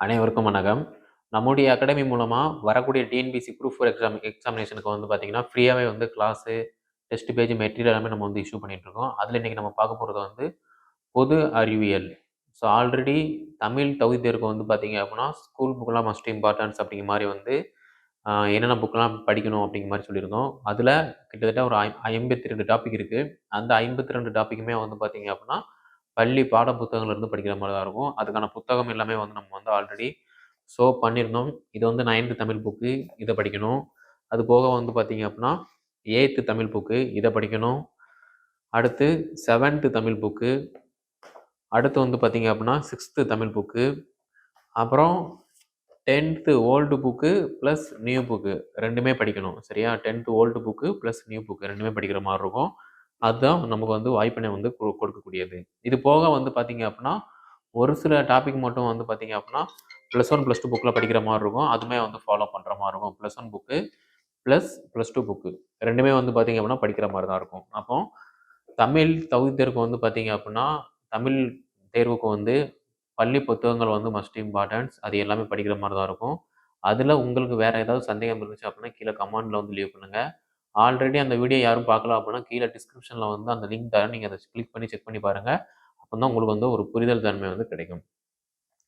அனைவருக்கும் வணக்கம். நம்முடைய அகாடமி மூலமாக வரக்கூடிய டிஎன்பிசி ப்ரூஃப் ஃபோர் எக்ஸாம் எக்ஸாமினேஷனுக்கு வந்து பார்த்தீங்கன்னா ஃப்ரீயாகவே வந்து கிளாஸு டெஸ்ட் பேஜ் மெட்டீரியல் எல்லாமே நம்ம வந்து இஷ்யூ பண்ணிகிட்ருக்கோம் இருக்கோம். அதில் இன்றைக்கி நம்ம பார்க்க போகிறது வந்து பொது அறிவியல். ஸோ ஆல்ரெடி தமிழ் தகுதி தேர்வுக்கு வந்து பார்த்தீங்க அப்படின்னா ஸ்கூல் புக்கெலாம் மஸ்ட் இம்பார்ட்டன்ஸ் அப்படிங்கிற மாதிரி வந்து என்னென்ன புக்கெலாம் படிக்கணும் அப்படிங்கிற மாதிரி சொல்லியிருக்கோம் அதில் கிட்டத்தட்ட ஒரு ஐ ஐம்பத்தி ரெண்டு டாபிக் இருக்குது அந்த ஐம்பத்தி ரெண்டு டாப்பிக்குமே வந்து பார்த்தீங்க அப்படின்னா பள்ளி பாட புத்தகங்கள்ல இருந்து படிக்கிற மாதிரி தான் இருக்கும். அதுக்கான புத்தகம் எல்லாமே வந்து நம்ம வந்து ஆல்ரெடி ஷோ பண்ணியிருந்தோம். இது வந்து நைன்த்து தமிழ் புக்கு இதை படிக்கணும். அது போக வந்து பார்த்தீங்க அப்படின்னா எயித்து தமிழ் புக்கு இதை படிக்கணும். அடுத்து செவன்த்து தமிழ் புக்கு அடுத்து வந்து பார்த்தீங்க அப்படின்னா சிக்ஸ்த்து தமிழ் புக்கு அப்புறம் tenth old book plus new book ரெண்டுமே படிக்கணும். சரியா? Tenth old book plus new book ரெண்டுமே படிக்கிற மாதிரி இருக்கும். அதுதான் நமக்கு வந்து வாய்ப்பினை வந்து கொ- கொடுக்கக்கூடியது. இது போக வந்து பார்த்தீங்க அப்படின்னா ஒரு சில டாபிக் மட்டும் வந்து பார்த்தீங்க அப்படின்னா ப்ளஸ் ஒன் ப்ளஸ் டூ புக்கில் படிக்கிற மாதிரி இருக்கும். அதுவுமே வந்து ஃபாலோ பண்ணுற மாதிரி இருக்கும். Plus one book plus plus two book ரெண்டுமே வந்து பார்த்தீங்க அப்படின்னா படிக்கிற மாதிரி தான் இருக்கும். அப்போ தமிழ் தகுதி தேர்வுக்கு வந்து பார்த்தீங்க அப்படின்னா தமிழ் தேர்வுக்கு வந்து பள்ளி புத்தகங்கள் வந்து மஸ்ட் இம்பார்ட்டன்ஸ் அது எல்லாமே படிக்கிற மாதிரி தான் இருக்கும். அதில் உங்களுக்கு வேறு ஏதாவது சந்தேகம் இருந்துச்சு அப்படின்னா கீழே கமெண்டில் வந்து லீவ் பண்ணுங்கள் ஆல்ரெடி அந்த வீடியோ யாரும் பார்க்கல அப்படின்னா கீழே டிஸ்கிரிப்ஷனில் வந்து அந்த லிங்க் தரேன். நீங்கள் அதை கிளிக் பண்ணி செக் பண்ணி பாருங்கள் அப்போ தான் உங்களுக்கு வந்து ஒரு புரிதல் தன்மை வந்து கிடைக்கும்.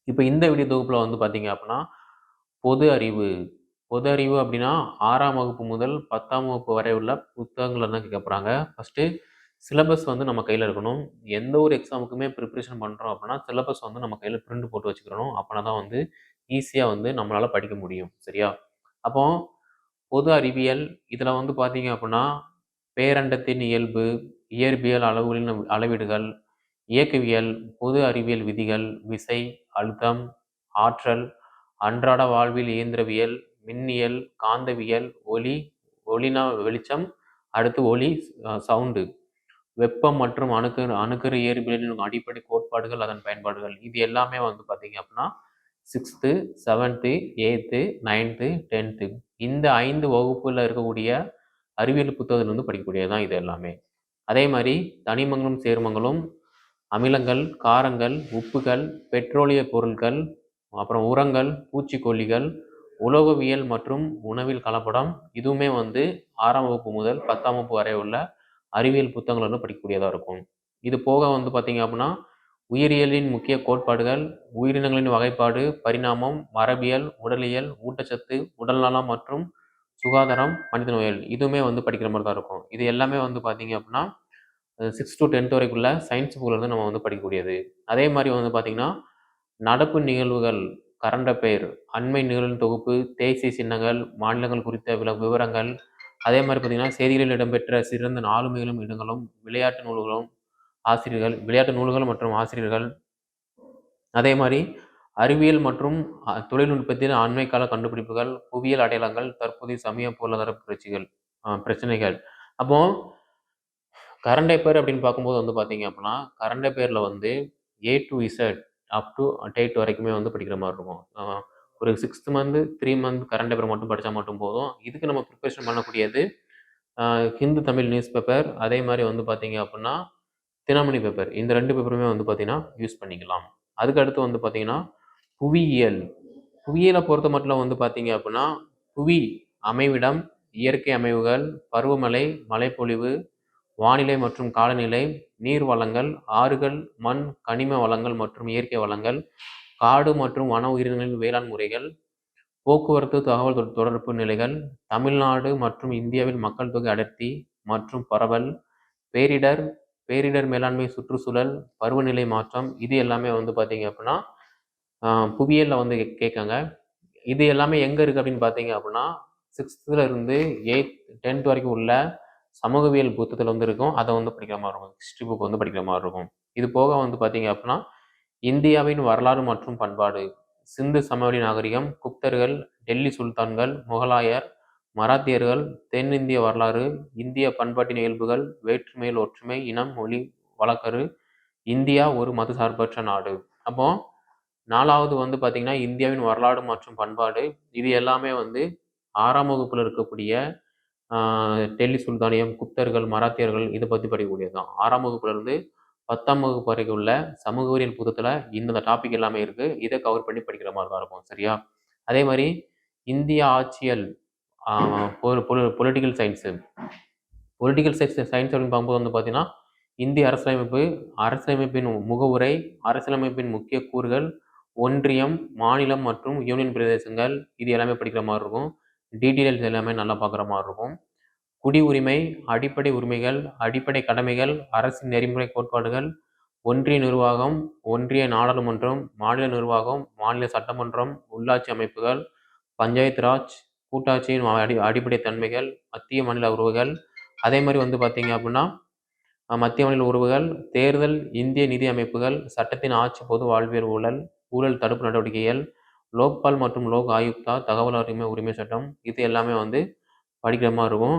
இப்போ இந்த வீடியோ தொகுப்பில் வந்து பார்த்தீங்க அப்படின்னா பொது அறிவு. பொது அறிவு அப்படின்னா ஆறாம் வகுப்பு முதல் பத்தாம் வகுப்பு வரை உள்ள புத்தகங்கள் தான் கேட்க போகிறாங்க ஃபஸ்ட்டு சிலபஸ் வந்து நம்ம கையில் இருக்கணும். எந்த ஒரு எக்ஸாமுக்குமே ப்ரிப்ரேஷன் பண்ணுறோம் அப்படின்னா சிலபஸ் வந்து நம்ம கையில் பிரிண்ட் போட்டு வச்சுக்கிறணும். அப்படின்னா தான் வந்து ஈஸியாக வந்து நம்மளால் படிக்க முடியும். சரியா? அப்போ பொது அறிவியல் இதில் வந்து பார்த்தீங்க அப்படின்னா பேரண்டத்தின் இயல்பு இயற்பியல் அளவுகளின் அளவீடுகள் இயக்கவியல் பொது அறிவியல் விதிகள் விசை அழுத்தம் ஆற்றல் அன்றாட வாழ்வில் இயந்திரவியல் மின்னியல் காந்தவியல் ஒளி ஒளினா வெளிச்சம் அடுத்து ஒளி சவுண்டு. வெப்பம் மற்றும் அணுக்கு அணுக்கரு இயற்பியலின் அடிப்படை கோட்பாடுகள் அதன் பயன்பாடுகள் இது எல்லாமே வந்து பார்த்தீங்க அப்படின்னா sixth seventh eighth ninth tenth இந்த ஐந்து வகுப்பில் இருக்கக்கூடிய அறிவியல் புத்தகத்தில் இருந்து படிக்கக்கூடியது தான் இது எல்லாமே. அதே மாதிரி தனிமங்களும் சேர்மங்களும் அமிலங்கள் காரங்கள் உப்புகள் பெட்ரோலிய பொருட்கள் அப்புறம் உரங்கள் பூச்சிக்கொல்லிகள் உலோகவியல் மற்றும் உணவில் கலப்படம் இதுவுமே வந்து ஆறாம் வகுப்பு முதல் பத்தாம் வகுப்பு வரை உள்ள அறிவியல் புத்தகங்கள் வந்து படிக்கக்கூடியதாக இருக்கும். இது போக வந்து பார்த்திங்க அப்படின்னா உயிரியலின் முக்கிய கோட்பாடுகள் உயிரினங்களின் வகைப்பாடு பரிணாமம் மரபியல் உடலியல் ஊட்டச்சத்து உடல்நலம் மற்றும் சுகாதாரம் மனித நோயல். இதுவுமே வந்து படிக்கிற மாதிரி தான் இருக்கும். இது எல்லாமே வந்து பார்த்தீங்க அப்படின்னா சிக்ஸ் டு டென்த் வரைக்குள்ள சயின்ஸ் புக்கில் இருந்து நம்ம வந்து படிக்கக்கூடியது. அதே மாதிரி வந்து பார்த்திங்கன்னா நடப்பு நிகழ்வுகள் கரண்ட பெயர் அண்மை நிகழ்வின் தொகுப்பு தேசிய சின்னங்கள் மாநிலங்கள் குறித்த வில விவரங்கள். அதே மாதிரி பார்த்தீங்கன்னா செய்திகளில் இடம்பெற்ற சிறந்த ஆளுமைகளும் இடங்களும் விளையாட்டு நூல்களும் ஆசிரியர்கள் விளையாட்டு நூல்கள் மற்றும் ஆசிரியர்கள். அதே மாதிரி அறிவியல் மற்றும் தொழில்நுட்பத்தின் தொழில்நுட்பத்தில் கண்டுபிடிப்புகள் புவியியல் அடையாளங்கள் தற்போதைய சமய பொருளாதார புரட்சிகள் பிரச்சனைகள். அப்போ கரண்ட் அஃபேர் அப்படின்னு பார்க்கும்போது வந்து பார்த்தீங்க அப்படின்னா கரண்ட் அஃபேரில் வந்து A to Z up to date வரைக்குமே வந்து படிக்கிற மாதிரி இருக்கும். ஒரு sixth month three month current affair மட்டும் படித்தா மட்டும் போதும். இதுக்கு நம்ம ப்ரிப்பரேஷன் பண்ணக்கூடியது ஹிந்து தமிழ் நியூஸ் பேப்பர் அதே மாதிரி வந்து பார்த்தீங்க அப்படின்னா தினமணி பேப்பர் இந்த ரெண்டு பேப்பருமே வந்து பார்த்திங்கன்னா யூஸ் பண்ணிக்கலாம். அதுக்கு அடுத்து வந்து பார்த்திங்கன்னா புவியியல். புவியியலை பொறுத்த மட்டும் வந்து பார்த்தீங்க அப்படின்னா புவி அமைவிடம் இயற்கை அமைவுகள் பருவமழை மழைப்பொழிவு வானிலை மற்றும் காலநிலை நீர் வளங்கள் ஆறுகள் மண் கனிம வளங்கள் மற்றும் இயற்கை வளங்கள் காடு மற்றும் வன உயிரினங்களின் வேளாண் முறைகள் போக்குவரத்து தகவல் தொடர்பு நிலைகள் தமிழ்நாடு மற்றும் இந்தியாவில் மக்கள் தொகை அடர்த்தி மற்றும் பரவல் பேரிடர் பேரிடர் மேலாண்மை சுற்றுச்சூழல் பருவநிலை மாற்றம் இது எல்லாமே வந்து பார்த்தீங்க அப்படின்னா புவியியலில் வந்து கேட்காங்க. இது எல்லாமே எங்கே இருக்குது அப்படின்னு பார்த்தீங்க அப்படின்னா சிக்ஸ்த்துல இருந்து எயித் டென்த் வரைக்கும் உள்ள சமூகவியல் புத்தகத்தில் வந்து இருக்கும். அதை வந்து படிக்கிற மாதிரி இருக்கும். ஹிஸ்ட்ரி புக் வந்து படிக்கிற மாதிரி இருக்கும். இது போக வந்து பார்த்தீங்க அப்படின்னா இந்தியாவின் வரலாறு மற்றும் பண்பாடு. சிந்து சமவெளி நாகரிகம் குப்தர்கள் டெல்லி சுல்தான்கள் முகலாயர் மராத்தியர்கள் தென்னிந்திய வரலாறு இந்திய பண்பாட்டின் இயல்புகள் வேற்றுமையில் ஒற்றுமை இனம் மொழி வழக்கறு இந்தியா ஒரு மதசார்பற்ற நாடு அப்போ நாலாவது வந்து பார்த்திங்கன்னா இந்தியாவின் வரலாறு மற்றும் பண்பாடு இது எல்லாமே வந்து ஆறாம் வகுப்பில் இருக்கக்கூடிய டெல்லி சுல்தானியம் குப்தர்கள் மராத்தியர்கள் இதை பற்றி படிக்கக்கூடியது தான் ஆறாம் வகுப்புலேருந்து பத்தாம் வகுப்பு வரைக்கும் உள்ள சமூகவியல் புத்தகத்துல இந்தந்த டாபிக் எல்லாமே இருக்குது இதை கவர் பண்ணி படிக்கிற மாதிரி தான் இருக்கும். சரியா? அதே மாதிரி இந்திய ஆட்சியல் political science. Political science science அப்படின்னு பார்க்கும்போது வந்து பார்த்தீங்கன்னா, இந்திய அரசியலமைப்பு, அரசியலமைப்பின் முகவுரை, அரசியலமைப்பின் முக்கிய கூறுகள், ஒன்றியம், மாநிலம் மற்றும் யூனியன் பிரதேசங்கள் இது எல்லாமே படிக்கிற மாதிரி இருக்கும். டீட்டெயில்ஸ் எல்லாமே நல்லா பார்க்குற மாதிரி இருக்கும். குடி உரிமை அடிப்படை உரிமைகள், அடிப்படை கடமைகள், அரசின் நெறிமுறை கோட்பாடுகள், ஒன்றிய நிர்வாகம், ஒன்றிய நாடாளுமன்றம், மாநில நிர்வாகம், மாநில சட்டமன்றம், உள்ளாட்சி அமைப்புகள், பஞ்சாயத்து ராஜ், கூட்டாட்சியின் அடி அடிப்படை தன்மைகள், மத்திய மாநில உறவுகள், அதே மாதிரி வந்து பார்த்தீங்க அப்படின்னா, மத்திய மாநில உறவுகள், தேர்தல், இந்திய நிதி அமைப்புகள், சட்டத்தின் ஆட்சி, பொது வாழ்வியல் ஊழல், ஊழல் தடுப்பு நடவடிக்கைகள், லோக்பால் மற்றும் லோக் ஆயுக்தா, தகவல் உரிமை உரிமை சட்டம் இது எல்லாமே வந்து படிக்கிற மாதிரி இருக்கும்.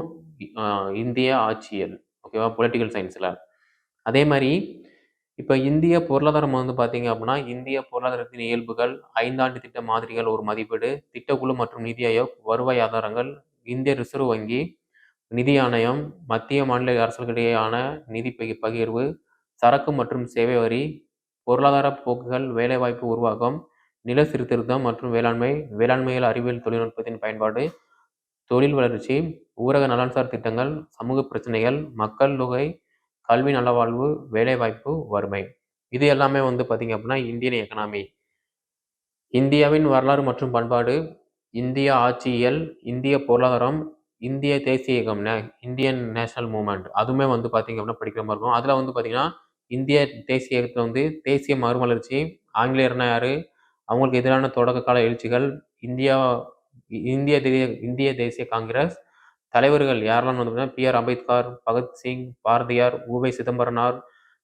இந்திய ஆட்சியல். ஓகேவா? பொலிட்டிக்கல் சயின்ஸில் அதே மாதிரி இப்போ இந்திய பொருளாதாரம் வந்து பார்த்தீங்க அப்படின்னா, இந்திய பொருளாதாரத்தின் இயல்புகள், ஐந்தாண்டு திட்ட மாதிரிகள் ஒரு மதிப்பீடு, திட்டக்குழு மற்றும் நிதி ஆயோக், வருவாய் ஆதாரங்கள், இந்திய ரிசர்வ் வங்கி, நிதி ஆணையம், மத்திய மாநில அரசுகளிடையேயான நிதி பகி பகிர்வு, சரக்கு மற்றும் சேவை வரி, பொருளாதார போக்குகள், வேலைவாய்ப்பு உருவாக்கம், நில சீர்திருத்தம் மற்றும் வேளாண்மை, வேளாண்மையில் அறிவியல் தொழில்நுட்பத்தின் பயன்பாடு, தொழில் வளர்ச்சி, ஊரக நலன்சார் திட்டங்கள், சமூக பிரச்சனைகள், மக்கள் தொகை, கல்வி நலவாழ்வு, வேலைவாய்ப்பு, வறுமை. இது எல்லாமே வந்து பார்த்திங்க அப்படின்னா, இந்தியன் எக்கனாமி. இந்தியாவின் வரலாறு மற்றும் பண்பாடு, இந்திய ஆட்சியியல், இந்திய பொருளாதாரம், இந்திய தேசிய இயக்கம் நே இந்தியன் நேஷனல் மூமெண்ட் அதுவுமே வந்து பார்த்திங்க அப்படின்னா படிக்கிற மாதிரி இருக்கும். அதில் வந்து பார்த்திங்கன்னா இந்திய தேசிய இயக்கத்தில் வந்து தேசிய மறுமலர்ச்சி, ஆங்கிலேயர்னா யார் அவங்களுக்கு எதிரான தொடக்க கால எழுச்சிகள், இந்தியா இந்திய தேசிய இந்திய தேசிய காங்கிரஸ், தலைவர்கள் யாரெல்லாம் வந்து பார்த்தீங்கன்னா, பி.ஆர். அம்பேத்கர், பகத்சிங், பாரதியார், உ.வை. சிதம்பரனார்,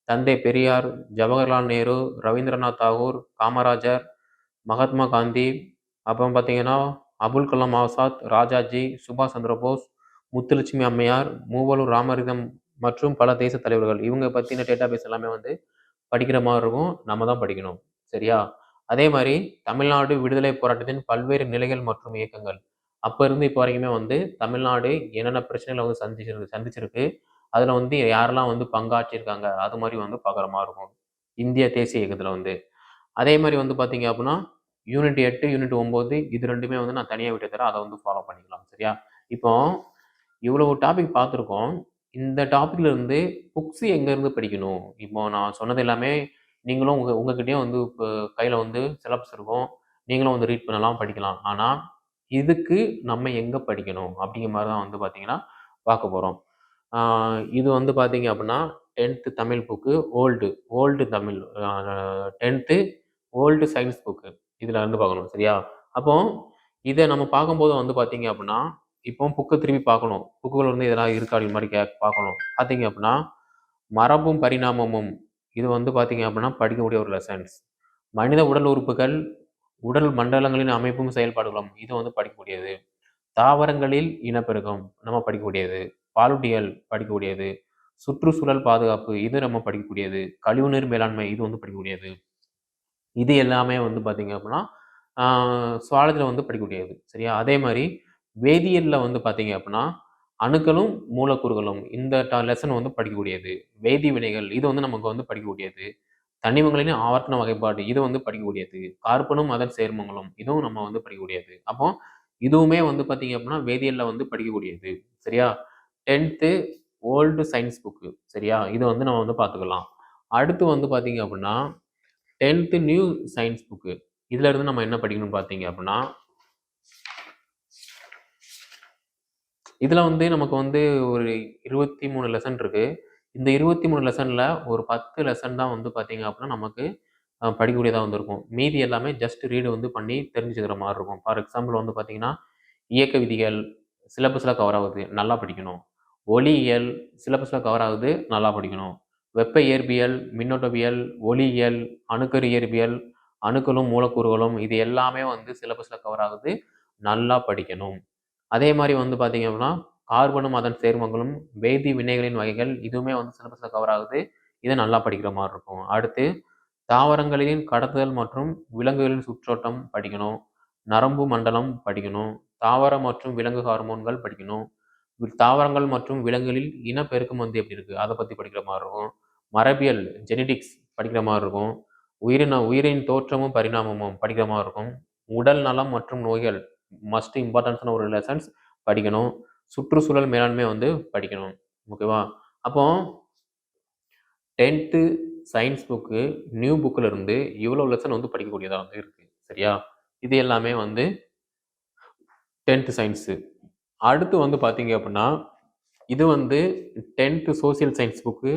தந்தை பெரியார், ஜவஹர்லால் நேரு, ரவீந்திரநாத் தாகூர், காமராஜர், மகாத்மா காந்தி, அப்புறம் பார்த்தீங்கன்னா, அபுல் கலாம் ஆசாத், ராஜாஜி, சுபாஷ் சந்திர போஸ், முத்துலட்சுமி அம்மையார், மூவலூர் ராமரிதம் மற்றும் பல தேச தலைவர்கள். இவங்க பற்றின டேட்டா பேஸ் எல்லாமே வந்து படிக்கிற மாதிரி இருக்கும். நம்ம தான் படிக்கணும். சரியா? அதே மாதிரி தமிழ்நாடு விடுதலை போராட்டத்தின் பல்வேறு நிலைகள் மற்றும் இயக்கங்கள். அப்போ இருந்து இப்போ வரைக்குமே வந்து தமிழ்நாடு என்னென்ன பிரச்சனைகளை வந்து சந்திச்சிருக்கு சந்திச்சிருக்கு. அதில் வந்து யாரெல்லாம் வந்து பங்காற்றியிருக்காங்க. அது மாதிரி வந்து பார்க்குற மாதிரி இருக்கும். இந்திய தேசிய இயக்கத்தில் வந்து. அதே மாதிரி வந்து பார்த்தீங்க அப்படின்னா, யூனிட் எட்டு யூனிட் ஒம்பது இது ரெண்டுமே வந்து நான் தனியாக விட்டு தரேன். அதை வந்து ஃபாலோ பண்ணிக்கலாம். சரியா? இப்போ இவ்வளவு டாபிக் பார்த்துருக்கோம். இந்த டாப்பிக்லேருந்து இருந்து புக்ஸ் எங்கேருந்து படிக்கணும்? இப்போ நான் சொன்னது எல்லாமே நீங்களும் உங்கள் உங்ககிட்டயே வந்து இப்போ கையில் வந்து சிலபஸ் இருக்கும். நீங்களும் வந்து ரீட் பண்ணலாம், படிக்கலாம். ஆனால் இதுக்கு நம்ம எங்கே படிக்கணும்? அப்படிங்கிற மாதிரி தான் வந்து பார்த்திங்கன்னா பார்க்க போகிறோம் இது வந்து பார்த்திங்க அப்படின்னா, 10த் Tamil book old old Tamil tenth old science book. இதில் இருந்து பார்க்கணும். சரியா? அப்போ இதை நம்ம பார்க்கும்போது வந்து பார்த்திங்க அப்படின்னா, இப்போ புக்கை திரும்பி பார்க்கணும். புக்குகள் வந்து இதெல்லாம் இருக்கா? அப்படிங்க மாதிரி கே பார்க்கணும். பார்த்திங்க அப்படின்னா, மரபும் பரிணாமமும் இது வந்து பார்த்தீங்க அப்படின்னா, படிக்கக்கூடிய ஒரு லெசன்ஸ். மனித உடல் உறுப்புகள், உடல் மண்டலங்களின் அமைப்பும் செயல்பாடுகளும் இது வந்து படிக்கக்கூடியது. தாவரங்களில் இனப்பெருக்கம் நம்ம படிக்கக்கூடியது. பாலுட்டியல் படிக்கக்கூடியது. சுற்றுச்சூழல் பாதுகாப்பு இது நம்ம படிக்கக்கூடியது. கழிவுநீர் மேலாண்மை இது வந்து படிக்கக்கூடியது. இது எல்லாமே வந்து பார்த்திங்க அப்படின்னா, ஆ வந்து படிக்கக்கூடியது. சரியா? அதே மாதிரி வேதியியலில் வந்து பார்த்திங்க அப்படின்னா, அணுக்களும், மூலக்கூறுகளும் இந்த லெசன் வந்து படிக்கக்கூடியது. வேதி வினைகள் இது வந்து நமக்கு வந்து படிக்கக்கூடியது. தனிமங்களின் ஆவர்த்தன வகைப்பாடு இது வந்து படிக்கக்கூடியது. கார்பனும் அதன் சேர்மங்களும் இதுவும் நம்ம வந்து படிக்கக்கூடியது. அப்போ இதுவுமே வந்து பார்த்தீங்க அப்படின்னா, வேதியியலில் வந்து படிக்கக்கூடியது. சரியா? 10த் ஓல்டு சயின்ஸ் புக்கு. சரியா? இதை வந்து நம்ம வந்து பார்த்துக்கலாம். அடுத்து வந்து பார்த்தீங்க அப்படின்னா, 10த் நியூ சயின்ஸ் புக்கு. இதுல இருந்து நம்ம என்ன படிக்கணும்னு பார்த்தீங்க அப்படின்னா இதில் வந்து நமக்கு வந்து ஒரு 23 லெசன் இருக்குது இந்த இருபத்தி மூணு லெசனில் ஒரு 10 லெசன் தான் வந்து பார்த்தீங்க அப்படின்னா, நமக்கு படிக்கக்கூடியதாக வந்திருக்கும் மீதி எல்லாமே ஜஸ்ட் ரீடு வந்து பண்ணி தெரிஞ்சுக்கிற மாதிரி இருக்கும். ஃபார் எக்ஸாம்பிள் வந்து பார்த்தீங்கன்னா, இயக்க விதிகள் சிலபஸில் கவர் ஆகுது. நல்லா படிக்கணும். ஒளியியல் சிலபஸில் கவர் ஆகுது. நல்லா படிக்கணும். வெப்ப இயற்பியல், மின்னோட்டவியல், ஒளியியல், அணுக்கரு இயற்பியல், அணுக்களும், மூலக்கூறுகளும் இது எல்லாமே வந்து சிலபஸில் கவர் ஆகுது. நல்லா படிக்கணும். அதே மாதிரி வந்து பார்த்தீங்க அப்படின்னா, கார்பனும் அதன் சேர்மங்களும், வேதி வினைகளின் வகைகள் இதுவுமே வந்து சிலபஸ் கவர் ஆகுது. இதை நல்லா படிக்கிற மாதிரி இருக்கும். அடுத்து தாவரங்களின் கடத்துதல் மற்றும் விலங்குகளின் சுற்றோட்டம் படிக்கணும். நரம்பு மண்டலம் படிக்கணும். தாவர மற்றும் விலங்கு ஹார்மோன்கள் படிக்கணும். தாவரங்கள் மற்றும் விலங்குகளில் இனப்பெருக்கம் வந்து எப்படி இருக்குது அதை பற்றி படிக்கிற மாதிரி இருக்கும். மரபியல் ஜெனடிக்ஸ் படிக்கிற மாதிரி இருக்கும் உயிரின உயிரின் தோற்றமும் பரிணாமமும் படிக்கிற மாதிரி இருக்கும் உடல் நலம் மற்றும் நோய்கள் மஸ்ட் இம்பார்ட்டன்ஸான ஒரு லெசன்ஸ் படிக்கணும் சுற்றுச்சூழல் மேலாண்மை வந்து படிக்கணும். ஓகேவா அப்போ டென்த்து சயின்ஸ் புக்கு நியூ புக்கில் இருந்து இவ்வளோ லெசன் வந்து படிக்கக்கூடியதாக வந்து இருக்குது சரியா? இது எல்லாமே வந்து டென்த்து சயின்ஸு அடுத்து வந்து பார்த்தீங்க அப்படின்னா இது வந்து டென்த்து சோசியல் சயின்ஸ் புக்கு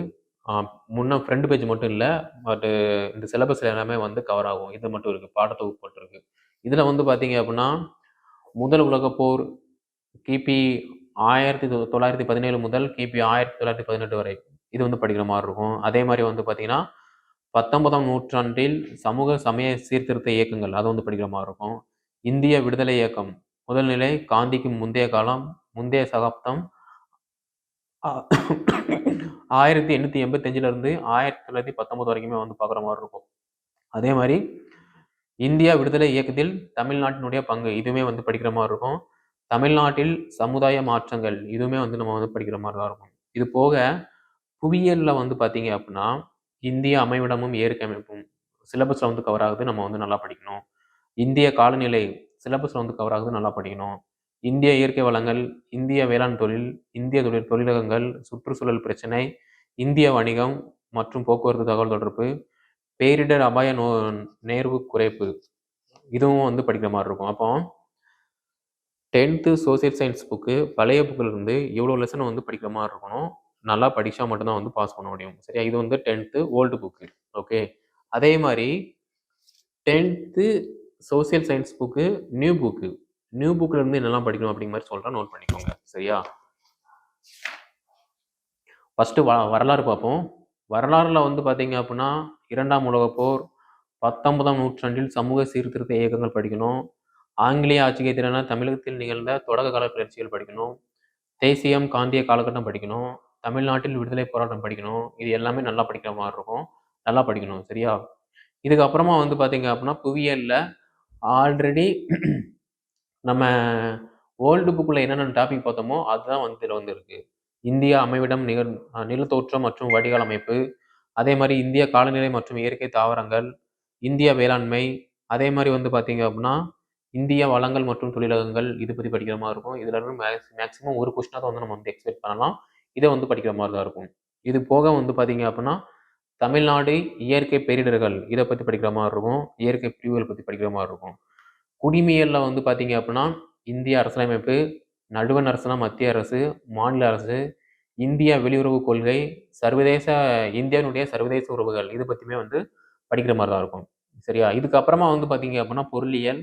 முன்ன ஃப்ரண்ட் பேஜ் மட்டும் இல்லை பட்டு இந்த சிலபஸில் எல்லாமே வந்து கவர் ஆகும். இது மட்டும் இருக்குது பாடத்தொகுப்பு மட்டும் இருக்குது இதில் வந்து பார்த்தீங்க அப்படின்னா முதல் உலகப்போர் கிபி ஆயிரத்தி தொ- தொள்ளாயிரத்தி பதினேழு முதல் கிபி ஆயிரத்தி தொள்ளாயிரத்தி பதினெட்டு வரை இது வந்து படிக்கிற மாதிரி இருக்கும். அதே மாதிரி வந்து பார்த்தீங்கன்னா பத்தொன்பதாம் நூற்றாண்டில் சமூக சமய சீர்திருத்த இயக்கங்கள் அது வந்து படிக்கிற மாதிரி இருக்கும். இந்திய விடுதலை இயக்கம் முதல் நிலை காந்திக்கு முந்தைய காலம் முந்தைய சகாப்தம் ஆயிரத்தி எண்ணூற்றி எண்பத்தஞ்சிலிருந்து ஆயிரத்தி தொள்ளாயிரத்தி பத்தொம்போது வரைக்குமே வந்து பார்க்குற மாதிரி இருக்கும். அதே மாதிரி இந்தியா விடுதலை இயக்கத்தில் தமிழ்நாட்டினுடைய பங்கு இதுவுமே வந்து படிக்கிற மாதிரி இருக்கும். தமிழ்நாட்டில் சமுதாய மாற்றங்கள் இதுவுமே வந்து நம்ம வந்து படிக்கிற மாதிரி தான் இருக்கும். இது போக புவியியலில் வந்து பார்த்தீங்க அப்படின்னா இந்திய அமைவிடமும் இயற்கை அமைப்பும் சிலபஸில் வந்து கவர் ஆகுது நம்ம வந்து நல்லா படிக்கணும். இந்திய காலநிலை சிலபஸில் வந்து கவர் ஆகுது நல்லா படிக்கணும். இந்திய இயற்கை வளங்கள் இந்திய வேளாண் தொழில் இந்திய தொழில் தொழிலகங்கள் சுற்றுச்சூழல் பிரச்சனை இந்திய வணிகம் மற்றும் போக்குவரத்து தகவல் தொடர்பு பேரிடர் அபாய நோ நேர்வு குறைப்பு இதுவும் வந்து படிக்கிற மாதிரி இருக்கும். அப்போ டென்த்து சோசியல் சயின்ஸ் புக்கு பழைய புக்கில் இருந்து இவ்வளோ லெசன் வந்து படிக்கிற மாதிரி இருக்கணும். நல்லா படித்தா மட்டும்தான் வந்து பாஸ் பண்ண முடியும். சரியா? இது வந்து டென்த்து ஓல்டு புக்கு ஓகே அதே மாதிரி tenth social science book new book new புக்கில் இருந்து என்னெல்லாம் படிக்கணும் அப்படிங்கிற மாதிரி சொல்கிறேன் நோட் பண்ணிக்கோங்க. சரியா? ஃபஸ்ட்டு வ வரலாறு பார்ப்போம். வரலாறுல வந்து பார்த்தீங்க அப்படின்னா இரண்டாம் உலகப் போர் பத்தொன்பதாம் நூற்றாண்டில் சமூக சீர்திருத்த இயக்கங்கள் படிக்கணும். ஆங்கிலேய ஆட்சிக்கு எதிரான தமிழகத்தில் நிகழ்ந்த தொடக்க கால கிளர்ச்சிகள் படிக்கணும். தேசியம் காந்திய காலகட்டம் படிக்கணும். தமிழ்நாட்டில் விடுதலை போராட்டம் படிக்கணும். இது எல்லாமே நல்லா படிக்கிற மாதிரி இருக்கும். நல்லா படிக்கணும் சரியா? இதுக்கப்புறமா வந்து பார்த்தீங்க அப்படின்னா புவியியலில் ஆல்ரெடி நம்ம ஓல்டு புக்கில் என்னென்ன டாபிக் பார்த்தோமோ அதுதான் வந்து இதில் வந்து இந்தியா அமைவிடம் நிகழ் நிலத்தோற்றம் மற்றும் வடிகால் அமைப்பு அதே மாதிரி இந்திய காலநிலை மற்றும் இயற்கை தாவரங்கள் இந்திய வேளாண்மை அதே மாதிரி வந்து பார்த்தீங்க அப்படின்னா இந்திய வளங்கள் மற்றும் தொழிலகங்கள் இது பற்றி படிக்கிற மாதிரி இருக்கும். இதில் இருந்து மேக்ஸ் மேக்ஸிமம் ஒரு கொஸ்டினாக வந்து நம்ம வந்து எக்ஸ்பெக்ட் பண்ணலாம். இதை வந்து படிக்கிற மாதிரி தான் இருக்கும். இது போக வந்து பார்த்தீங்க அப்படின்னா தமிழ்நாடு இயற்கை பேரிடர்கள் இதை பற்றி படிக்கிற மாதிரி இருக்கும். இயற்கை பிரிவுகள் பற்றி படிக்கிற மாதிரி இருக்கும். குடிமையலில் வந்து பார்த்தீங்க அப்படின்னா இந்திய அரசியலமைப்பு நடுவண் அரசுனா மத்திய அரசு மாநில அரசு இந்திய வெளியுறவு கொள்கை சர்வதேச இந்தியாவினுடைய சர்வதேச உறவுகள் இது பற்றியுமே வந்து படிக்கிற மாதிரி தான் இருக்கும். சரியா? இதுக்கப்புறமா வந்து பார்த்தீங்க அப்படின்னா பொருளியல்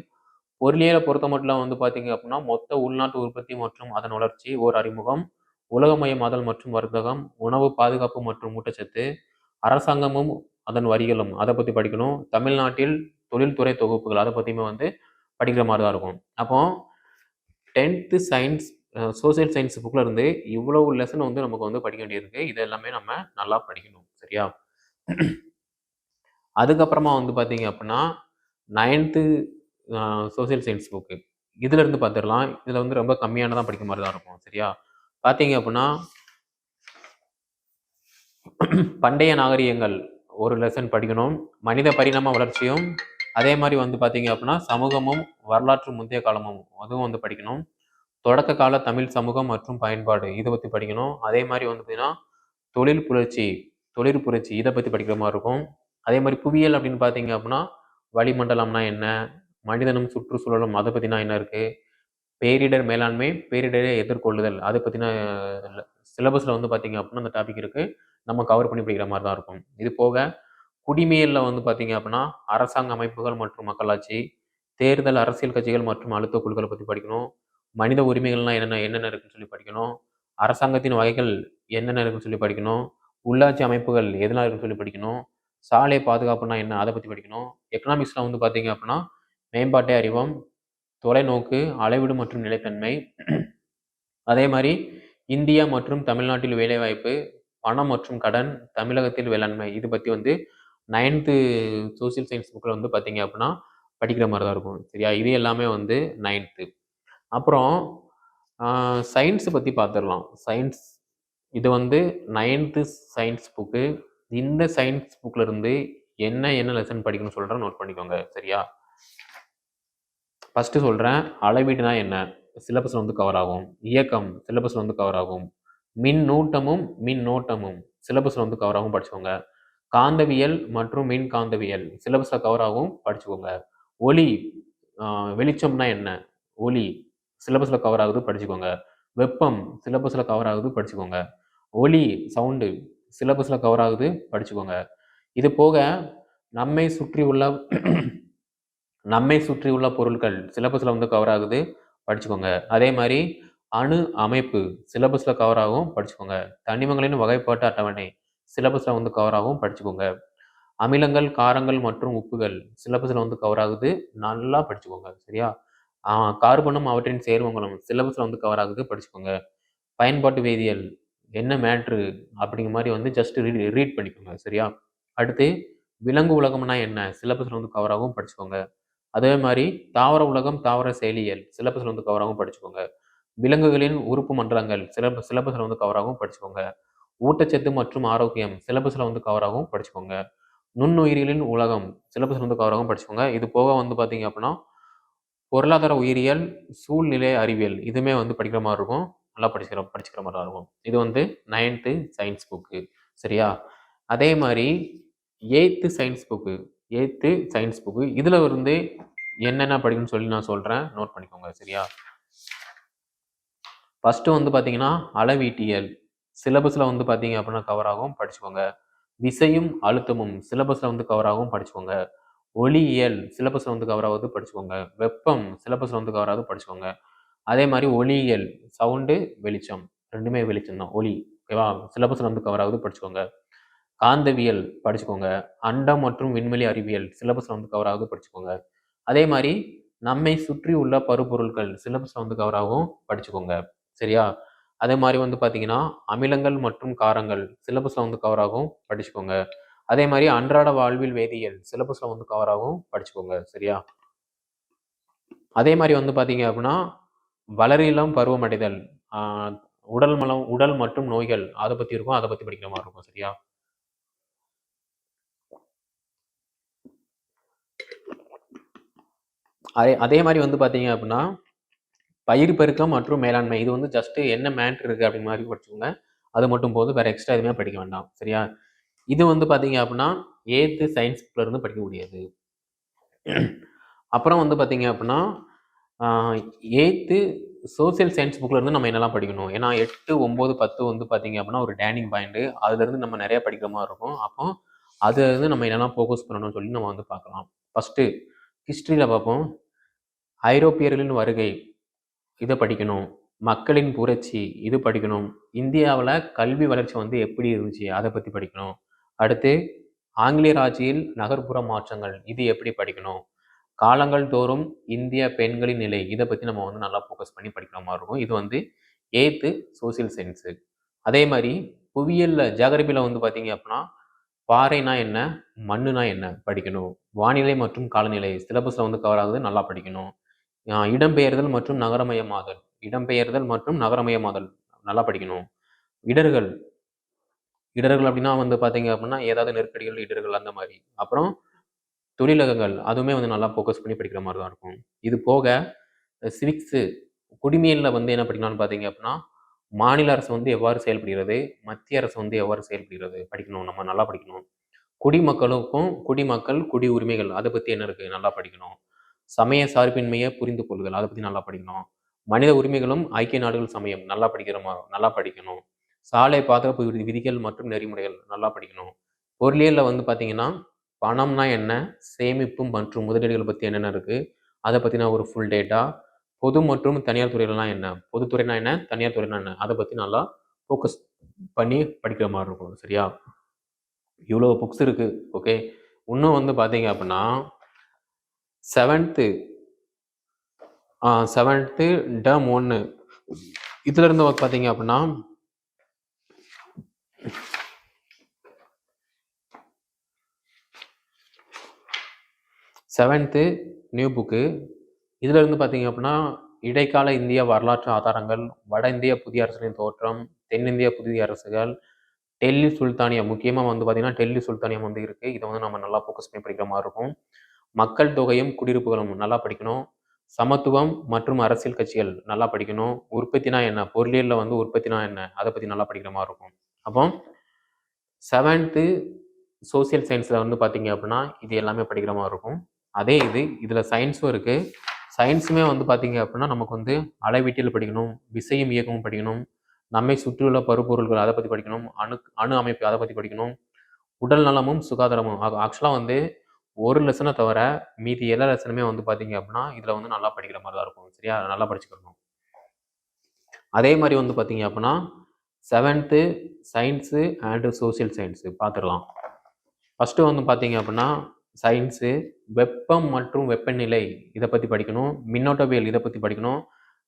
பொருளியலை பொறுத்த மட்டும் வந்து பார்த்தீங்க அப்படின்னா மொத்த உள்நாட்டு உற்பத்தி மற்றும் அதன் வளர்ச்சி ஓர் அறிமுகம். உலகமயமாதல் மற்றும் வர்த்தகம் உணவு பாதுகாப்பு மற்றும் ஊட்டச்சத்து அரசாங்கமும் அதன் வரிகளும். அதை பற்றி படிக்கணும். தமிழ்நாட்டில் தொழில்துறை தொகுப்புகள் அதை பற்றியுமே வந்து படிக்கிற மாதிரி தான் இருக்கும். அப்போ டென்த்து சயின்ஸ் சோசியல் சயின்ஸ் புக்கில் இருந்து இவ்வளவு லெசன் வந்து நமக்கு வந்து படிக்க வேண்டியிருக்கு. இது எல்லாமே நம்ம நல்லா படிக்கணும் சரியா? அதுக்கப்புறமா வந்து பார்த்தீங்க அப்படின்னா நைன்த்து சோசியல் சயின்ஸ் புக்கு இதுலேருந்து பார்த்துடலாம் இதில் வந்து ரொம்ப கம்மியானதாக படிக்க மாதிரி தான் இருக்கும் சரியா? பார்த்தீங்க அப்படின்னா பண்டைய நாகரிகங்கள் ஒரு லெசன் படிக்கணும். மனித பரிணாம வளர்ச்சியும் அதே மாதிரி வந்து பார்த்தீங்க அப்படின்னா சமூகமும் வரலாற்று முந்தைய காலமும் அதுவும் வந்து படிக்கணும். தொடக்க கால தமிழ் சமூகம் மற்றும் பயன்பாடு இதை பற்றி படிக்கணும். அதே மாதிரி வந்து பார்த்தீங்கன்னா தொழில் புரட்சி தொழில் புரட்சி இதை பற்றி படிக்கிற மாதிரி இருக்கும். அதே மாதிரி புவியியல் அப்படின்னு பார்த்தீங்க அப்படின்னா வளிமண்டலம்னா என்ன? மனிதனும் சுற்றுச்சூழலும் அதை பற்றினா என்ன இருக்குது பேரிடர் மேலாண்மை பேரிடரை எதிர்கொள்ளுதல் அதை பற்றின சிலபஸில் வந்து பார்த்தீங்க அப்படின்னா அந்த டாபிக் இருக்குது நம்ம கவர் பண்ணி படிக்கிற மாதிரி தான் இருக்கும். இது போக குடிமையலில் வந்து பார்த்தீங்க அப்படின்னா அரசாங்க அமைப்புகள் மற்றும் மக்களாட்சி தேர்தல் அரசியல் கட்சிகள் மற்றும் அழுத்த குழுக்களை பற்றி படிக்கணும். மனித உரிமைகள்லாம் என்னென்ன என்னென்ன இருக்குன்னு சொல்லி படிக்கணும். அரசாங்கத்தின் வகைகள் என்னென்ன இருக்குன்னு சொல்லி படிக்கணும். உள்ளாட்சி அமைப்புகள் எதெல்லாம் இருக்குன்னு சொல்லி படிக்கணும். சாலை பாதுகாப்புனா என்ன அதை பற்றி படிக்கணும். எக்கனாமிக்ஸில் வந்து பார்த்தீங்க அப்படின்னா மேம்பாட்டை அறிவோம் தொலைநோக்கு அளவீடு மற்றும் நிலைத்தன்மை. அதே மாதிரி இந்தியா மற்றும் தமிழ்நாட்டில் வேலைவாய்ப்பு பணம் மற்றும் கடன் தமிழகத்தில் வேளாண்மை. இது பற்றி வந்து நைன்த்து சோசியல் சயின்ஸ் புக்கில் வந்து பார்த்தீங்க அப்படின்னா படிக்கிற மாதிரி தான் இருக்கும். சரியா? இது எல்லாமே வந்து நைன்த்து அப்புறம் சயின்ஸை பற்றி பார்த்துடலாம் சயின்ஸ் இது வந்து நைன்த்து சயின்ஸ் புக்கு இந்த சயின்ஸ் புக்கில் இருந்து என்ன என்ன லெசன் படிக்கணும்னு சொல்கிறேன் நோட் பண்ணிக்கோங்க. சரியா? ஃபஸ்ட்டு சொல்கிறேன் அளவீடுனா என்ன? சிலபஸில் வந்து கவர் ஆகும். இயக்கம் சிலபஸில் வந்து கவர் ஆகும். மின் நூட்டமும் மின் நோட்டமும். சிலபஸில் வந்து கவர் ஆகும் படிச்சுக்கோங்க. காந்தவியல் மற்றும் மின் காந்தவியல். சிலபஸில் கவர் ஆகும் படிச்சுக்கோங்க. ஒளி வெளிச்சம்னா என்ன? ஒளி. சிலபஸில் கவர் ஆகுது படிச்சுக்கோங்க. வெப்பம் சிலபஸில் கவர் ஆகுது படிச்சுக்கோங்க. ஒலி சவுண்டு சிலபஸில் கவர் ஆகுது படிச்சுக்கோங்க. இது போக நம்மை சுற்றி உள்ள நம்மை சுற்றி உள்ள பொருட்கள் சிலபஸில் வந்து கவர் ஆகுது படிச்சுக்கோங்க. அதே மாதிரி அணு அமைப்பு சிலபஸில் கவர் ஆகும் படிச்சுக்கோங்க. தனிமங்களின் வகைப்பாட்டு அட்டவணை சிலபஸில் வந்து கவர் ஆகும் படிச்சுக்கோங்க. அமிலங்கள் காரங்கள் மற்றும் உப்புகள் சிலபஸில் வந்து கவர் ஆகுது நல்லா படிச்சுக்கோங்க சரியா? கார்பனும் அவற்றின் சேர்மங்களும் சிலபஸில் வந்து கவர் ஆகுது படிச்சுக்கோங்க. பயன்பாட்டு வேதியியல் என்ன மேட்ரு அப்படிங்கிற மாதிரி வந்து ஜஸ்ட் ரீட் ரீட் பண்ணிக்கோங்க சரியா? அடுத்து விலங்கு உலகம்னா என்ன? சிலபஸில் வந்து கவர் ஆகும் படிச்சுக்கோங்க. அதே மாதிரி தாவர உலகம் தாவர செயலியல் சிலபஸில் வந்து கவராகவும் படிச்சுக்கோங்க. விலங்குகளின் உறுப்பு மன்றங்கள் சிலப சிலபஸில் வந்து கவராகவும் படிச்சுக்கோங்க. ஊட்டச்சத்து மற்றும் ஆரோக்கியம் சிலபஸில் வந்து கவராகவும் படிச்சுக்கோங்க. நுண்ணுயிரிகளின் உலகம் சிலபஸில் வந்து கவராகவும் படிச்சுக்கோங்க. இது போக வந்து பார்த்தீங்க அப்படின்னா பொருளாதார உயிரியல் சூழ்நிலை அறிவியல் இதுவுமே வந்து படிக்கிற மாதிரி இருக்கும். நல்லா படிச்சுக்கிற படிச்சுக்கிற மாதிரி இருக்கும். இது வந்து நைன்த்து சயின்ஸ் புக்கு சரியா? அதே மாதிரி eighth science book eighth science book. இதில் இருந்து என்னென்ன படிக்கணும்னு சொல்லி நான் சொல்கிறேன் நோட் பண்ணிக்கோங்க சரியா? ஃபஸ்ட்டு வந்து பார்த்தீங்கன்னா அளவீட்டியல். சிலபஸில் வந்து பார்த்தீங்க அப்படின்னா கவர் ஆகும் படிச்சுக்கோங்க. விசையும் அழுத்தமும் சிலபஸில் வந்து கவர் ஆகும் படிச்சுக்கோங்க. ஒளியியல் சிலபஸில் வந்து கவர் ஆகுது படிச்சுக்கோங்க. வெப்பம் சிலபஸில் வந்து கவர் ஆகுது படிச்சுக்கோங்க. அதே மாதிரி ஒளியியல் சவுண்டு வெளிச்சம். ரெண்டுமே வெளிச்சம் தான் ஒளி. ஓகேவா? சிலபஸில் வந்து கவர் ஆகுது படிச்சுக்கோங்க. காந்தவியல் படிச்சுக்கோங்க. அண்டம் மற்றும் விண்வெளி அறிவியல் சிலபஸில் வந்து கவர் ஆகுது படிச்சுக்கோங்க. அதே மாதிரி நம்மை சுற்றி உள்ள பருப்பொருட்கள் சிலபஸில் வந்து கவர் ஆகும் படிச்சுக்கோங்க. சரியா? அதே மாதிரி வந்து பார்த்தீங்கன்னா அமிலங்கள் மற்றும் காரங்கள் சிலபஸில் வந்து கவர் ஆகும் படிச்சுக்கோங்க. அதே மாதிரி அன்றாட வாழ்வில் வேதியியல் சிலபஸில் வந்து கவர் ஆகும் படிச்சுக்கோங்க. சரியா? அதே மாதிரி வந்து பார்த்தீங்க அப்படின்னா வளரிளம் பருவமடைதல் உடல் மலம் உடல் மற்றும் நோய்கள் அதை பற்றி இருக்கும். அதை பற்றி படிக்கிற மாதிரி இருக்கும். சரியா? அதே அதே மாதிரி வந்து பார்த்தீங்க அப்படின்னா பயிர் பெருக்கம் மற்றும் மேலாண்மை. இது வந்து ஜஸ்ட்டு என்ன மேட்ரு இருக்குது அப்படிங்கிற மாதிரி படிச்சுக்கோங்க. அது மட்டும் போது வேறு எக்ஸ்ட்ரா எதுவுமே படிக்க வேண்டாம். சரியா? இது வந்து பார்த்தீங்க அப்படின்னா ஏத்து சயின்ஸ் புக்ல இருந்து படிக்க முடியாது அப்புறம் வந்து பார்த்தீங்க அப்படின்னா எயித்து சோசியல் சயின்ஸ் புக்ல இருந்து நம்ம என்னெல்லாம் படிக்கணும்? ஏன்னா எட்டு ஒம்பது பத்து வந்து பார்த்தீங்க அப்படின்னா ஒரு டேனிங் பாயிண்ட்டு அதுலேருந்து நம்ம நிறையா படிக்கிற மாதிரி இருக்கும். அப்போ அதுலேருந்து நம்ம என்னெல்லாம் ஃபோக்கஸ் பண்ணணும்னு சொல்லி நம்ம வந்து பார்க்கலாம். ஃபஸ்ட்டு ஹிஸ்ட்ரியில் பார்ப்போம். ஐரோப்பியர்களின் வருகை இதை படிக்கணும். மக்களின் புரட்சி இது படிக்கணும். இந்தியாவில் கல்வி வளர்ச்சி வந்து எப்படி இருந்துச்சு அதை பற்றி படிக்கணும். அடுத்து ஆங்கிலேயர் ஆட்சியில் நகர்ப்புற மாற்றங்கள் இது எப்படி படிக்கணும்? காலங்கள் தோறும் இந்திய பெண்களின் நிலை இதை பற்றி நம்ம வந்து நல்லா ஃபோக்கஸ் பண்ணி படிக்கிற மாதிரி இருக்கும். இது வந்து எயித்து சோசியல் சயின்ஸு அதே மாதிரி புவியியலில் ஜாகிரபியில் வந்து பார்த்தீங்க அப்படின்னா பாறைனா என்ன? மண்ணுனா என்ன படிக்கணும்? வானிலை மற்றும் காலநிலை சிலபஸில் வந்து கவர் ஆகுது நல்லா படிக்கணும். இடம்பெயர்தல் மற்றும் நகரமயமாதல். இடம்பெயர்தல் மற்றும் நகரமயமாதல் நல்லா படிக்கணும். இடர்கள். இடர்கள் அப்படின்னா வந்து பார்த்தீங்க அப்படின்னா ஏதாவது நெருக்கடிகள் இடர்கள் அந்த மாதிரி. அப்புறம் தொழிலகங்கள் அதுவுமே வந்து நல்லா ஃபோக்கஸ் பண்ணி படிக்கிற மாதிரி தான் இருக்கும். இது போக சிவிக்ஸு குடிமையில வந்து என்ன படிக்கலாம்னு பார்த்தீங்க அப்படின்னா மாநில அரசு வந்து எவ்வாறு செயல்படுகிறது? மத்திய அரசு வந்து எவ்வாறு செயல்படுகிறது? படிக்கணும். நம்ம நல்லா படிக்கணும். குடிமக்களுக்கும் குடிமக்கள் குடி உரிமைகள் அதை பற்றி என்ன இருக்குது நல்லா படிக்கணும். சமய சார்பின்மையை புரிந்து கொள்ளுதல் அதை பற்றி நல்லா படிக்கணும். மனித உரிமைகளும் ஐக்கிய நாடுகள் சமயம். நல்லா படிக்கிற மாதிரி நல்லா படிக்கணும். சாலை பாதுகாப்பு விதி- விதிகள் மற்றும் நெறிமுறைகள் நல்லா படிக்கணும். பொருளியலில் வந்து பார்த்தீங்கன்னா பணம்னா என்ன? சேமிப்பு மற்றும் முதலீடுகள் பற்றி என்னென்ன இருக்குது அதை பற்றின ஒரு ஃபுல் டேட்டா பொது மற்றும் தனியார் துறையிலலாம் என்ன? பொதுத்துறைனா என்ன? தனியார் துறைனா என்ன? அதை பற்றி நல்லா ஃபோக்கஸ் பண்ணி படிக்கிற மாதிரி இருக்கும் சரியா? இவ்வளோ புக்ஸ் இருக்குது ஓகே இன்னும் வந்து பார்த்தீங்க அப்படின்னா செவன்த்து செவன்த்து டம் ஒன்று இதுல இருந்து பார்த்தீங்க அப்படின்னா செவன்த்து நியூ புக்கு இதில் இருந்து பார்த்தீங்க அப்படின்னா இடைக்கால இந்திய வரலாற்று ஆதாரங்கள் வட இந்திய புதிய அரசுகளின் தோற்றம் தென்னிந்திய புதிய அரசுகள் டெல்லி சுல்தானியம். முக்கியமாக வந்து பார்த்தீங்கன்னா டெல்லி சுல்தானியம் வந்து இருக்குது இதை வந்து நம்ம நல்லா ஃபோக்கஸ் பண்ணி படிக்கிற மாதிரி இருக்கும். மக்கள் தொகையும் குடியிருப்புகளும் நல்லா படிக்கணும். சமத்துவம் மற்றும் அரசியல் கட்சிகள் நல்லா படிக்கணும். உற்பத்தினா என்ன? பொருளியலில் வந்து உற்பத்தினா என்ன? அதை பற்றி நல்லா படிக்கிற மாதிரி இருக்கும். அப்போ செவன்த்து சோசியல் சயின்ஸில் வந்து பார்த்தீங்க அப்படின்னா இது எல்லாமே படிக்கிற மாதிரி இருக்கும். அதே இது இதில் சயின்ஸும் இருக்குது சயின்ஸுமே வந்து பார்த்தீங்க அப்படின்னா நமக்கு வந்து அளவீட்டியல் படிக்கணும் விசையும் இயக்கமும் படிக்கணும் நம்மை சுற்றியுள்ள பருப்பொருள்கள் அதை பற்றி படிக்கணும் அணு அணு அமைப்பு அதை பற்றி படிக்கணும் உடல் நலமும் சுகாதாரமும். ஆக்சுவலாக வந்து ஒரு லெசனை தவிர மீதி எல்லா லெசனுமே வந்து பார்த்தீங்க அப்படின்னா இதில் வந்து நல்லா படிக்கிற மாதிரி தான் இருக்கும் சரியா? நல்லா படிச்சுக்கணும். அதே மாதிரி வந்து பார்த்தீங்க அப்படின்னா seventh science and social science பார்த்துடலாம் ஃபஸ்ட்டு வந்து பார்த்தீங்க அப்படின்னா சயின்ஸு வெப்பம் மற்றும் வெப்பநிலை இதை பற்றி படிக்கணும். மின்னோட்டவியல் இதை பற்றி படிக்கணும்.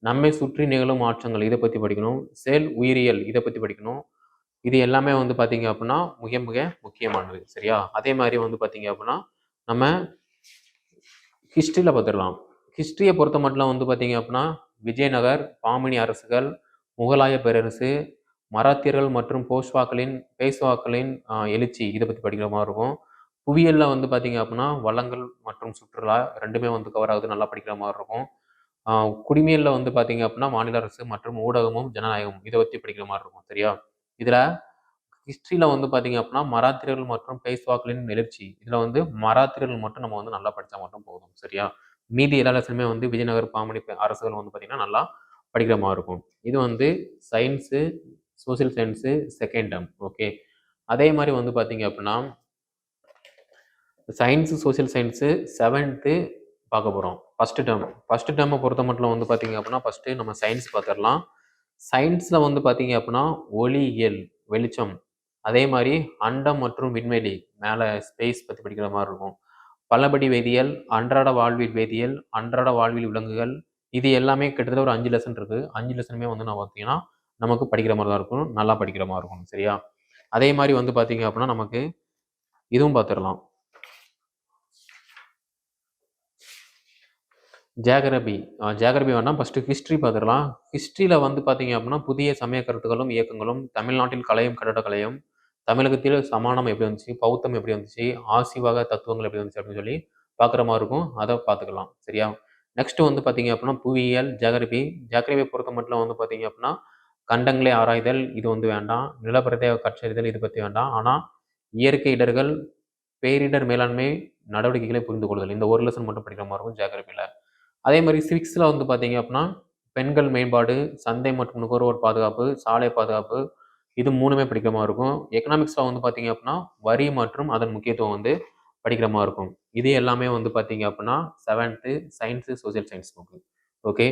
நம்மை சுற்றி நிகழும் மாற்றங்கள் இதை பற்றி படிக்கணும். செல் உயிரியல் இதை பற்றி படிக்கணும். இது எல்லாமே வந்து பார்த்தீங்க அப்படின்னா மிக மிக முக்கியமானது சரியா? அதே மாதிரி வந்து பார்த்தீங்க அப்படின்னா நம்ம ஹிஸ்ட்ரியில் பார்த்துடலாம் ஹிஸ்ட்ரியை பொறுத்த மட்டும் வந்து பார்த்தீங்க அப்படின்னா விஜயநகர் பாமினி அரசுகள் முகலாய பேரரசு மராத்தியர்கள் மற்றும் போஷ்வாக்களின் பேஷ்வாக்களின் எழுச்சி இதை பற்றி படிக்கிற மாதிரி இருக்கும். புவியியலில் வந்து பார்த்தீங்க அப்படின்னா வளங்கள் மற்றும் சுற்றுலா ரெண்டுமே வந்து கவர் ஆகுது நல்லா படிக்கிற மாதிரி இருக்கும். குடிமையில வந்து பார்த்தீங்க அப்படின்னா மாநில அரசு மற்றும் ஊடகமும் ஜனநாயகமும் இதை பற்றி படிக்கிற மாதிரி இருக்கும் சரியா? இதில் ஹிஸ்ட்ரியில் வந்து பார்த்தீங்க அப்படின்னா மராத்திரர்கள் மற்றும் பேஸ்வாக்களின் எழுச்சி. இதில் வந்து மராத்திரர்கள் மட்டும் நம்ம வந்து நல்லா படித்தா மட்டும் போதும் சரியா? மீதி எல்லா லெசனுமே வந்து விஜயநகர் பாமணி அரசுகள் வந்து பார்த்திங்கன்னா நல்லா படிக்கிற மாதிரி இருக்கும். இது வந்து science social science second term okay அதே மாதிரி வந்து பார்த்தீங்க அப்படின்னா சயின்ஸு சோசியல் சயின்ஸு செவன்த்து பார்க்க போகிறோம் ஃபஸ்ட்டு டேர்ம் ஃபஸ்ட்டு டேர்மை பொறுத்த மட்டும் வந்து பார்த்தீங்க அப்படின்னா ஃபஸ்ட்டு நம்ம சயின்ஸ் பார்த்துடலாம் சயின்ஸில் வந்து பார்த்தீங்க அப்படின்னா ஒளியியல் வெளிச்சம். அதே மாதிரி அண்டம் மற்றும் விண்வெளி மேலே ஸ்பேஸ் பற்றி படிக்கிற மாதிரி இருக்கும். பலபடி வேதியியல் அன்றாட வாழ்வில் வேதியியல் அன்றாட வாழ்வியல் விலங்குகள் இது எல்லாமே கிட்டத்தட்ட ஒரு அஞ்சு லெசன் இருக்குது அஞ்சு லெசனுமே வந்து நான் பார்த்தீங்கன்னா நமக்கு படிக்கிற மாதிரி தான் இருக்கும். நல்லா படிக்கிற மாதிரி இருக்கும். சரியா? அதே மாதிரி வந்து பார்த்தீங்க அப்படின்னா நமக்கு இதுவும் பார்த்துடலாம் ஜியாகிரபி ஜியாகிரபி வேணால் ஃபஸ்ட்டு ஹிஸ்ட்ரி பார்த்துடலாம். ஹிஸ்ட்ரியில் வந்து பார்த்தீங்க அப்படின்னா புதிய சமய கருத்துக்களும் இயக்கங்களும் தமிழ்நாட்டில் கலையும் கட்டடக்கலையும் தமிழகத்தில் சமானம் எப்படி வந்துச்சு பௌத்தம் எப்படி வந்துச்சு ஆசிவக தத்துவங்கள் எப்படி வந்துச்சு அப்படின்னு சொல்லி பார்க்குற மாதிரி இருக்கும். அதை பார்த்துக்கலாம். சரியா? நெக்ஸ்ட் வந்து பார்த்தீங்க அப்படின்னா புவியியல் ஜாகிரபி. ஜாகிரபியை பொறுத்த மட்டும் வந்து பார்த்தீங்க அப்படின்னா கண்டங்களை ஆராய்தல் இது வந்து வேண்டாம். நிலப்பரத்தை கற்றறிதல் இது பற்றி வேண்டாம். ஆனால் இயற்கை இடர்கள் பேரிடர் மேலாண்மை நடவடிக்கைகளை புரிந்து கொள்ளுதல் இந்த ஒரு லெசன் மட்டும் படிக்கிற மாதிரி இருக்கும் ஜாகிரபியில். அதே மாதிரி சிவிக்ஸில் வந்து பார்த்தீங்க அப்படின்னா பெண்கள் மேம்பாடு சந்தை மற்றும் நுகர்வோர் பாதுகாப்பு சாலை பாதுகாப்பு இது மூணுமே படிக்கிற மாதிரி இருக்கும். எக்கனாமிக்ஸில் வந்து பார்த்தீங்க அப்படின்னா வரி மற்றும் அதன் முக்கியத்துவம் வந்து படிக்கிற மாதிரி இருக்கும். இது எல்லாமே வந்து பார்த்தீங்க அப்படின்னா seventh science social science book okay